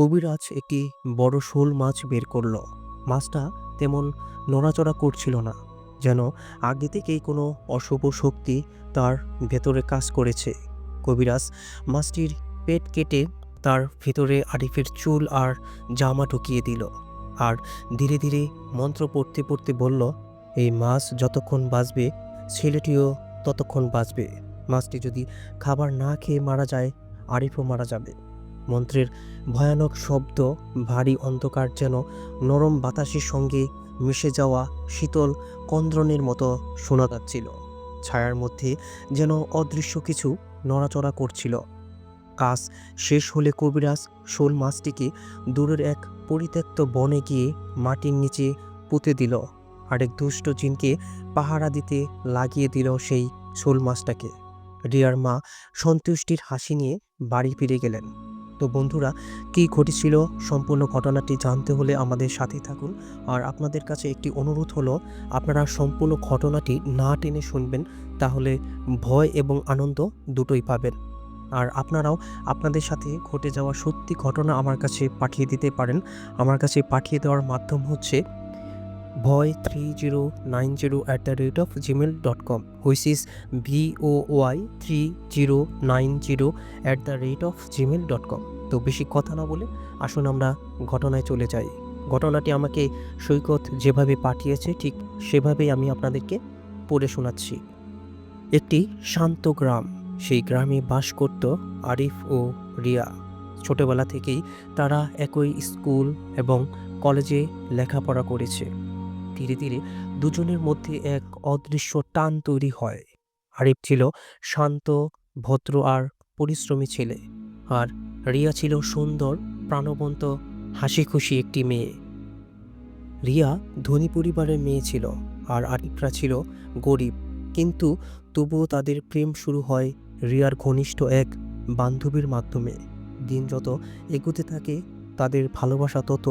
কবিরাজ একটি বড় শোল মাছ বের করল। মাছটা তেমন নড়াচড়া করছিল না, যেন আগে থেকেই কোনো অশুভ শক্তি তার ভেতরে কাজ করেছে। কবিরাজ মাছটির পেট কেটে তার ভেতরে আরিফের চুল আর জামা ঢুকিয়ে দিল আর ধীরে ধীরে মন্ত্র পড়তে পড়তে বলল, এই মাছ যতক্ষণ বাঁচবে, ছেলেটিও ততক্ষণ বাঁচবে। মাছটি যদি খাবার না খেয়ে মারা যায়, আরিফও মারা যাবে। মন্ত্রের ভয়ানক শব্দ, ভারী অন্ধকার যেন নরম বাতাসের সঙ্গে মিশে যাওয়া শীতল কন্দ্রনের মতো শোনা যাচ্ছিল। ছায়ার মধ্যে যেন অদৃশ্য কিছু নড়াচড়া করছিল। কাজ শেষ হলে কবিরাজ শোল মাছটিকে দূরের এক পরিত্যক্ত বনে গিয়ে মাটির নিচে পুঁতে দিল। আরেক দুষ্ট জিনকে পাহারা দিতে লাগিয়ে দিল সেই শোল মাছটাকে। রিয়ার মা সন্তুষ্টির হাসি নিয়ে বাড়ি ফিরে গেলেন। তো বন্ধুরা, কি ঘটেছিল সম্পূর্ণ ঘটনাটি জানতে হলে আমাদের সাথে থাকুন। আর আপনাদের কাছে একটি অনুরোধ হলো, আপনারা সম্পূর্ণ ঘটনাটি না টেনে শুনবেন, তাহলে ভয় এবং আনন্দ দুটোই পাবেন। আর আপনারাও আপনাদের সাথে ঘটে যাওয়া সত্যি ঘটনা আমার কাছে পাঠিয়ে দিতে পারেন। আমার কাছে পাঠিয়ে দেওয়ার মাধ্যম হচ্ছে ভয় three zero nine zero at the rate of Gmail dot com which is V O Y three zero nine zero at the rate of Gmail dot com. তো বেশি কথা না বলে আসুন আমরা ঘটনায় চলে যাই। ঘটনাটি আমাকে সৈকত যেভাবে পাঠিয়েছে, ঠিক সেভাবেই আমি আপনাদেরকে পড়ে শোনাচ্ছি। একটি শান্ত গ্রাম, সেই গ্রামে বাস করত আরিফ ও রিয়া। ছোটবেলা থেকেই তারা একই স্কুল এবং কলেজে লেখাপড়া করেছে। ধীরে ধীরে দুজনের মধ্যে এক অদৃশ্য টান তৈরি হয়। আরিফ ছিল শান্ত, ভদ্র আর পরিশ্রমী ছেলে আর রিয়া ছিল সুন্দর, প্রাণবন্ত হাসি খুশি একটি মেয়ে। রিয়া ধনী পরিবারের মেয়ে ছিল আর আরিফরা ছিল গরিব। কিন্তু তবুও তাদের প্রেম শুরু হয় রিয়ার ঘনিষ্ঠ এক বান্ধবীর মাধ্যমে। দিন যত এগোতে থাকে, তাদের ভালোবাসা তত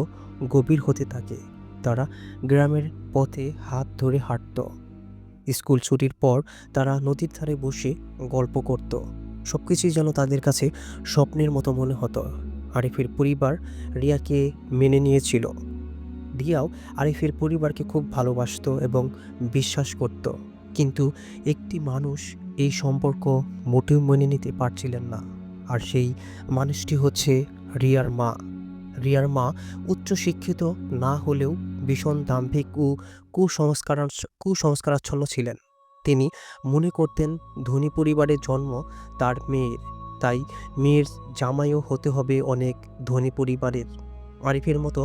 গভীর হতে থাকে। তারা গ্রামের পথে হাত ধরে হাঁটত। স্কুল ছুটির পর তারা নদীর ধারে বসে গল্প করত। সব কিছুই যেন তাদের কাছে স্বপ্নের মতো মনে হতো। আরিফের পরিবার রিয়াকে মেনে নিয়েছিল। রিয়াও আরিফের পরিবারকে খুব ভালোবাসত এবং বিশ্বাস করত। কিন্তু একটি মানুষ এই সম্পর্ক মোটেও মেনে নিতে পারছিলেন না। আর সেই মানুষটি হচ্ছে রিয়ার মা। রিয়ার মা উচ্চশিক্ষিত না হলেও ভীষণ দাম্ভিক ও কুসংস্কার কুসংস্কারাচ্ছন্ন ছিলেন। তিনি মনে করতেন ধনী পরিবারে জন্ম তার মেয়ের, তাই মেয়ের জামাইও হতে হবে অনেক ধনী পরিবারের। আরিফের মতো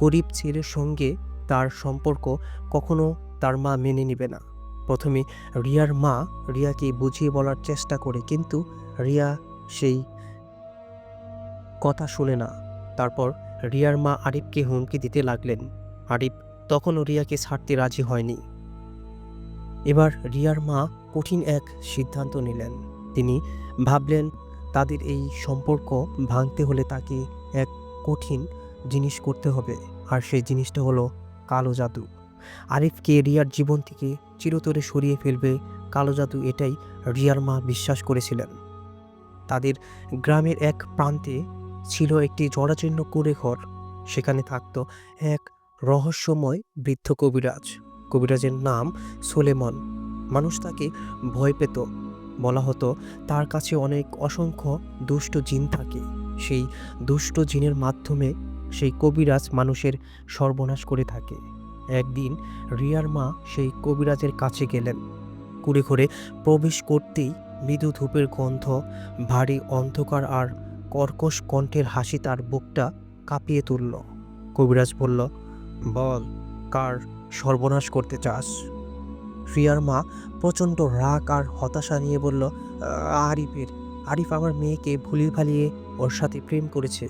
গরিব ছেলের সঙ্গে তার সম্পর্ক কখনো তার মা মেনে নেবে না। প্রথমে রিয়ার মা রিয়াকে বুঝিয়ে বলার চেষ্টা করে, কিন্তু রিয়া সেই কথা শুনে না। তারপর রিয়ার মা আরিফকে হুমকি দিতে লাগলেন। আরিফ তখনও রিয়াকে ছাড়তে রাজি হয়নি। এবার রিয়ার মা কঠিন এক সিদ্ধান্ত নিলেন। তিনি ভাবলেন, তাদের এই সম্পর্ক ভাঙতে হলে তাকে এক কঠিন জিনিস করতে হবে, আর সেই জিনিসটা হলো কালো জাদু। আরিফকে রিয়ার জীবন থেকে চিরতরে সরিয়ে ফেলবে কালো জাদু এটাই রিয়ার মা বিশ্বাস করেছিলেন। তাদের গ্রামের এক প্রান্তে ছিল একটি জরাচীর্ণ কুড়ে ঘর সেখানে থাকত এক রহস্যময় বৃদ্ধ কবিরাজ। কবিরাজের নাম সোলেমন। মানুষ তাকে ভয় পেত। বলা হতো, তার কাছে অনেক অসংখ্য দুষ্ট জিন থাকে। সেই দুষ্ট জিনের মাধ্যমে সেই কবিরাজ মানুষের সর্বনাশ করে থাকে। একদিন রিয়ার মা সেই কবিরাজের কাছে গেলেন। কুড়ে ঘরে প্রবেশ করতেই মৃদু ধূপের গন্ধ, ভারী অন্ধকার আর কর্কশ কণ্ঠের হাসি তার বুকটা কাঁপিয়ে তুলল। কবিরাজ বলল, বল, কার সর্বনাশ করতে চাস? রিয়ার মা প্রচণ্ড রাগ আর হতাশা নিয়ে বলল আরিফের, আরিফ আমার মেয়েকে ভুলিয়ে ভালিয়ে ওর সাথে প্রেম করেছে।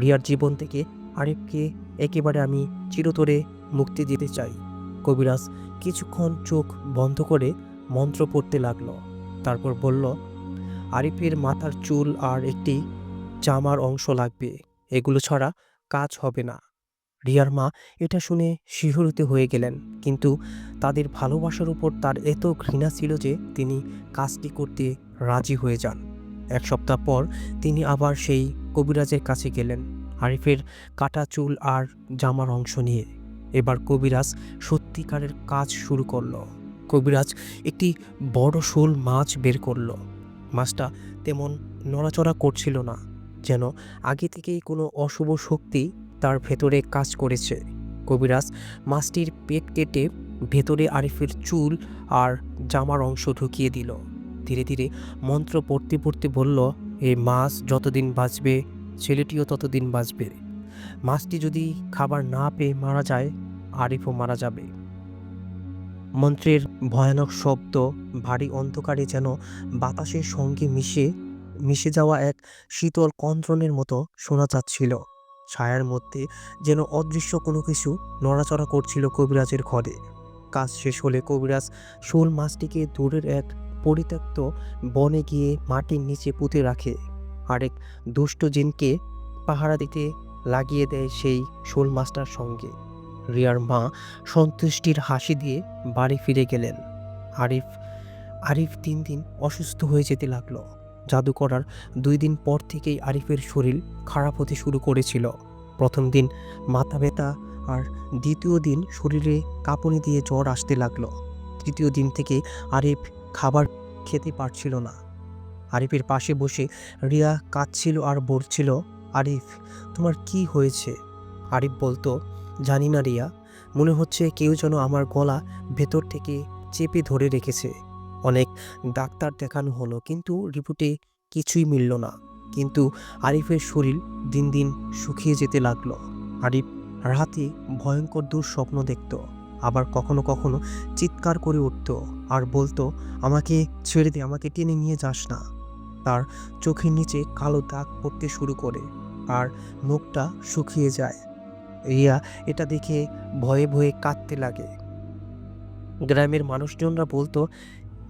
রিয়ার জীবন থেকে আরিফকে একেবারে আমি চিরতরে মুক্তি দিতে চাই। কবিরাজ কিছুক্ষণ চোখ বন্ধ করে মন্ত্র পড়তে লাগল। তারপর বলল, আরিফের মাথার চুল আর একটি জামার অংশ লাগবে। এগুলো ছাড়া কাজ হবে না। রিয়ার মা এটা শুনে শিহরিত হয়ে গেলেন, কিন্তু তাদের ভালোবাসার উপর তার এত ঘৃণা ছিল যে তিনি কাজটি করতে রাজি হয়ে যান। এক সপ্তাহ পর তিনি আবার সেই কবিরাজের কাছে গেলেন, আরিফের কাটা চুল আর জামার অংশ নিয়ে। এবার কবিরাজ সত্যিকারের কাজ শুরু করল। কবিরাজ একটি বড় শোল মাছ বের করল। মাছটা তেমন নড়াচড়া করছিল না। যেন আগে থেকেই কোনো অশুভ শক্তি তার ভেতরে কাজ করেছে। কবিরাজ মাছটির পেট কেটে ভেতরে আরিফের চুল আর জামার অংশ ঢুকিয়ে দিল। ধীরে ধীরে মন্ত্র পড়তে পড়তে বলল এই মাছ যতদিন বাঁচবে, ছেলেটিও ততদিন বাঁচবে। মাছটি যদি খাবার না পেয়ে মারা যায়, আরিফও মারা যাবে। মন্ত্রের ভয়ানক শব্দ ভারী অন্ধকারে যেন বাতাসের সঙ্গে মিশে মিশে যাওয়া এক শীতল কন্ত্রণের মতো শোনা যাচ্ছিল। ছায়ার মধ্যে যেন অদৃশ্য কোনো কিছু নড়াচড়া করছিল কবিরাজের ঘরে। কাজ শেষ হলে কবিরাজ শোল মাছটিকে দূরের এক পরিত্যক্ত বনে গিয়ে মাটির নিচে পুঁতে রাখে। আরেক দুষ্ট জিনকে পাহারা দিতে লাগিয়ে দেয় সেই শোল মাছটার সঙ্গে। রিয়ার মা সন্তুষ্টির হাসি দিয়ে বাড়ি ফিরে গেলেন। আরিফ আরিফ দিন দিন অসুস্থ হয়ে যেতে লাগল। জাদু করার দুই দিন পর থেকেই আরিফের শরীর খারাপ হতে শুরু করেছিল। প্রথম দিন মাথা ব্যথা আর দ্বিতীয় দিন শরীরে কাঁপুনি দিয়ে জ্বর আসতে লাগল। তৃতীয় দিন থেকে আরিফ খাবার খেতে পারছিল না। আরিফের পাশে বসে রিয়া কাঁদছিল আর বলছিল, আরিফ, তোমার কি হয়েছে? আরিফ বলতো, জানি না রিয়া। মনে হচ্ছে কেউ যেন আমার গলা ভেতর থেকে চেপে ধরে রেখেছে। অনেক ডাক্তার দেখানো হলো, কিন্তু রিপোর্টে কিছুই মিলল না। কিন্তু আরিফের শরীর দিন দিন শুকিয়ে যেতে লাগল। আরিফ রাতে ভয়ঙ্কর দুঃস্বপ্ন দেখত, আবার কখনো কখনো চিৎকার করে উঠত আর বলতো, আমাকে ছেড়ে দে, আমাকে টেনে নিয়ে যাস না। তার চোখের নিচে কালো দাগ পড়তে শুরু করে আর মুখটা শুকিয়ে যায়। রিয়া এটা দেখে ভয়ে ভয়ে কাঁদতে লাগে। গ্রামের মানুষজনরা বলতো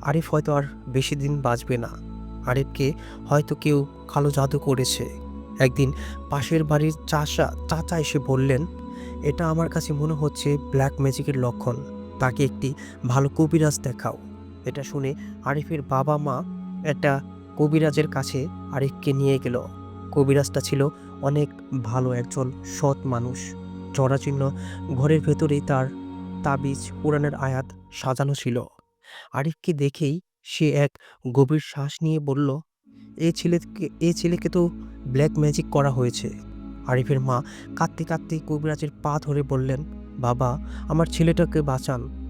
আরিফ হয়তো আর বেশি দিন বাঁচবে না। আরিফকে হয়তো কেউ কালো জাদু করেছে। একদিন পাশের বাড়ির চাষা, চাচা এসে বললেন, এটা আমার কাছে মনে হচ্ছে ব্ল্যাক ম্যাজিকের লক্ষণ। তাকে একটি ভালো কবিরাজ দেখাও। এটা শুনে আরিফের বাবা মা একটা কবিরাজের কাছে আরিফকে নিয়ে গেল। কবিরাজটা ছিল অনেক ভালো একজন সৎ মানুষ। জরাচিহ্ন ঘরের ভেতরেই তার তাবিজ, পুরাণের আয়াত সাজানো ছিল। আরিফকে দেখেই সে এক গভীর শ্বাস নিয়ে বলল, এ ছেলেকে এ ছেলেকে তো ব্ল্যাক ম্যাজিক করা হয়েছে। আরিফের মা কাঁদতে কাঁদতে কবিরাজের পা ধরে বললেন, বাবা, আমার ছেলেটাকে বাঁচান।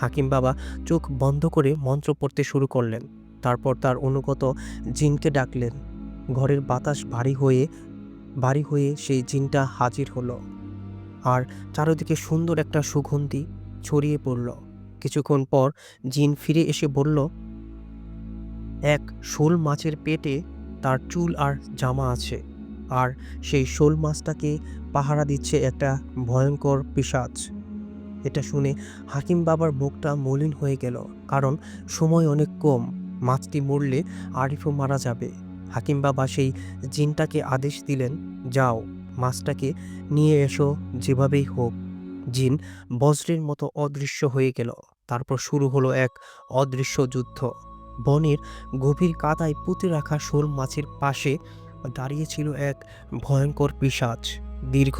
হাকিম বাবা চোখ বন্ধ করে মন্ত্র পড়তে শুরু করলেন। তারপর তার অনুগত জিনকে ডাকলেন। ঘরের বাতাস ভারী হয়ে ভারী হয়ে সেই জিনটা হাজির হলো। আর চারিদিকে সুন্দর একটা সুগন্ধি ছড়িয়ে পড়ল। কিছুক্ষণ পর জিন ফিরে এসে বলল এক শোল মাছের পেটে তার চুল আর জামা আছে, আর সেই শোল মাছটাকে পাহারা দিচ্ছে একটা ভয়ঙ্কর পিশাচ। এটা শুনে হাকিম বাবার মুখটা মলিন হয়ে গেল, কারণ সময় অনেক কম, মাছটি মরলে আরিফও মারা যাবে। হাকিম বাবা সেই জিনটাকে আদেশ দিলেন, যাও, মাছটাকে নিয়ে এসো যেভাবেই হোক। জিন বজ্রের মতো অদৃশ্য হয়ে গেল। তারপর শুরু হলো এক অদৃশ্য যুদ্ধ। বনের গভীর কাদায় পুঁতে রাখা শোল মাছের পাশে দাঁড়িয়েছিল এক ভয়ঙ্কর পিশাচ। দীর্ঘ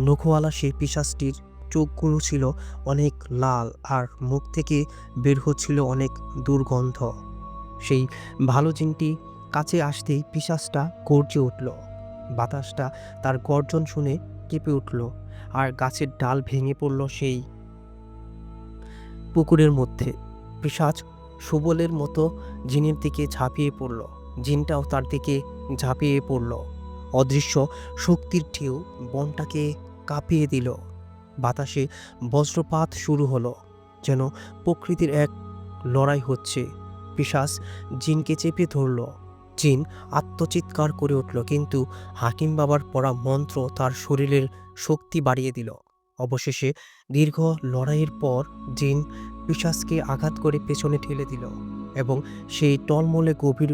নখওয়ালা সেই পিশাচটির চোখগুলো ছিল অনেক লাল আর মুখ থেকে বের হচ্ছিল অনেক দুর্গন্ধ। সেই ভালো জিনটি কাছে আসতেই পিশাচটা গর্জে উঠল। বাতাসটা তার গর্জন শুনে কেঁপে উঠল আর গাছের ডাল ভেঙে পড়ল সেই পুকুরের মধ্যে। পিশাচ সুবলের মতো জিনের দিকে ঝাঁপিয়ে পড়ল। জিনটাও তার দিকে ঝাঁপিয়ে পড়ল। অদৃশ্য শক্তির ঢেউ বনটাকে কাঁপিয়ে দিল। বাতাসে বজ্রপাত শুরু হলো, যেন প্রকৃতির এক লড়াই হচ্ছে। পিশাচ জিনকে চেপে ধরল। জিন আত্মচিৎকার করে উঠল, কিন্তু হাকিম বাবার পড়া মন্ত্র তার শরীরের শক্তি বাড়িয়ে দিল। অবশেষে দীর্ঘ লড়াইয়ের পর জিন পিশাচকে আঘাত করে পেছনে ঠেলে দিল এবং সেই টলমলে গভীর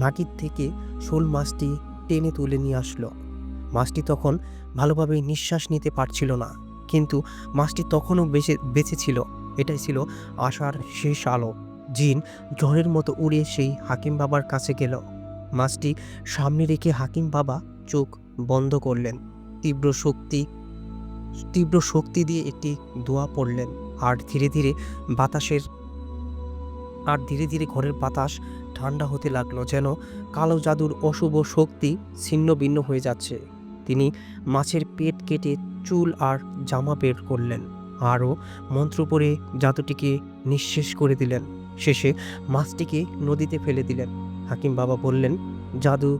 মাটির থেকে শোল মাছটি টেনে তুলে নিয়ে আসলো। মাছটি তখন ভালোভাবে নিঃশ্বাস নিতে পারছিল না, কিন্তু মাছটি তখনও বেঁচে বেঁচে ছিল। এটাই ছিল আশার শেষ আলো। জিন ঝড়ের মতো উড়ে সেই হাকিম বাবার কাছে গেল। মাছটি সামনে রেখে হাকিম বাবা চোখ বন্ধ করলেন। তীব্র শক্তি তীব্র শক্তি দিয়ে একটি দোয়া পড়লেন আর ধীরে ধীরে বাতাসের, আর ধীরে ধীরে ঘরের বাতাস ঠান্ডা হতে লাগল যেন কালো জাদুর অশুভ শক্তি ছিন্ন ভিন্ন হয়ে যাচ্ছে। তিনি মাছের পেট কেটে চুল আর জামা বের করলেন, আরও মন্ত্র পড়ে জাদুটিকে নিঃশেষ করে দিলেন। শেষে মাছটিকে নদীতে ফেলে দিলেন। হাকিম বাবা বললেন, জাদু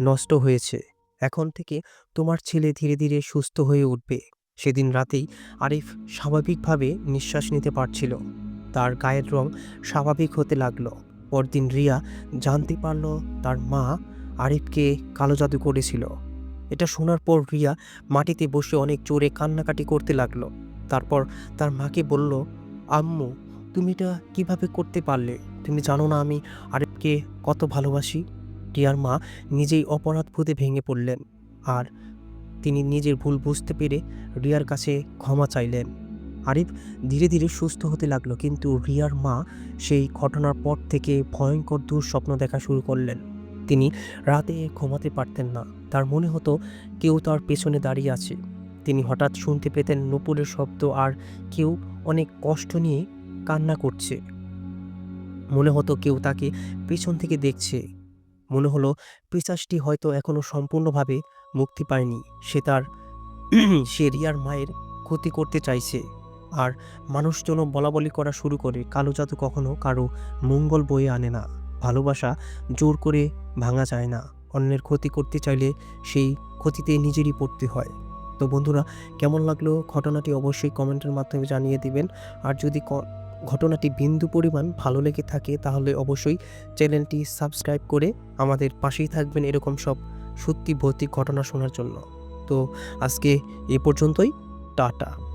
নষ্ট হয়েছে। এখন থেকে তোমার ছেলে ধীরে ধীরে সুস্থ হয়ে উঠবে। সেদিন রাতেই আরিফ স্বাভাবিকভাবে নিঃশ্বাস নিতে পারছিল। তার গায়ের রং স্বাভাবিক হতে লাগল। পরদিন রিয়া জানতে পারল তার মা আরিফকে কালো জাদু করেছিল। এটা শোনার পর রিয়া মাটিতে বসে অনেক জোরে কান্নাকাটি করতে লাগল। তারপর তার মাকে বলল, আম্মু, তুমি এটা কীভাবে করতে পারলে? তুমি জানো না আমি আরিফকে কত ভালোবাসি? রিয়ার মা নিজেই অপরাধ ভূতে ভেঙে পড়লেন। আর তিনি নিজের ভুল বুঝতে পেরে রিয়ার কাছে ক্ষমা চাইলেন। আরিফ ধীরে ধীরে সুস্থ হতে লাগল, কিন্তু রিয়ার মা সেই ঘটনার পর থেকে ভয়ঙ্কর দুঃস্বপ্ন দেখা শুরু করলেন। তিনি রাতে ঘুমাতে পারতেন না। তার মনে হতো কেউ তার পেছনে দাঁড়িয়ে আছে। তিনি হঠাৎ শুনতে পেতেন নুপুরের শব্দ আর কেউ অনেক কষ্ট নিয়ে কান্না করছে। মনে হতো কেউ তাকে পেছন থেকে দেখছে। মনে হলো পিসাসটি হয়তো এখনও সম্পূর্ণভাবে মুক্তি পায়নি। সে তার সে রিয়ার মায়ের ক্ষতি করতে চাইছে। আর মানুষজন বলা বলি করা শুরু করে, কালো জাদু কখনো কারও মঙ্গল বয়ে আনে না। ভালোবাসা জোর করে ভাঙা যায় না। অন্যের ক্ষতি করতে চাইলে সেই ক্ষতিতে নিজেরই পড়তে হয়। তো বন্ধুরা, কেমন লাগল ঘটনাটি অবশ্যই কমেন্টের মাধ্যমে জানিয়ে দিবেন। আর যদি ঘটনাটি বিন্দু পরিমাণ ভালো লেগে থাকে, তাহলে অবশ্যই চ্যানেলটি সাবস্ক্রাইব করে আমাদের পাশেই থাকবেন। এরকম সব সত্যি ভৌতিক ঘটনা শোনার জন্য। তো আজকে এ পর্যন্তই টাটা।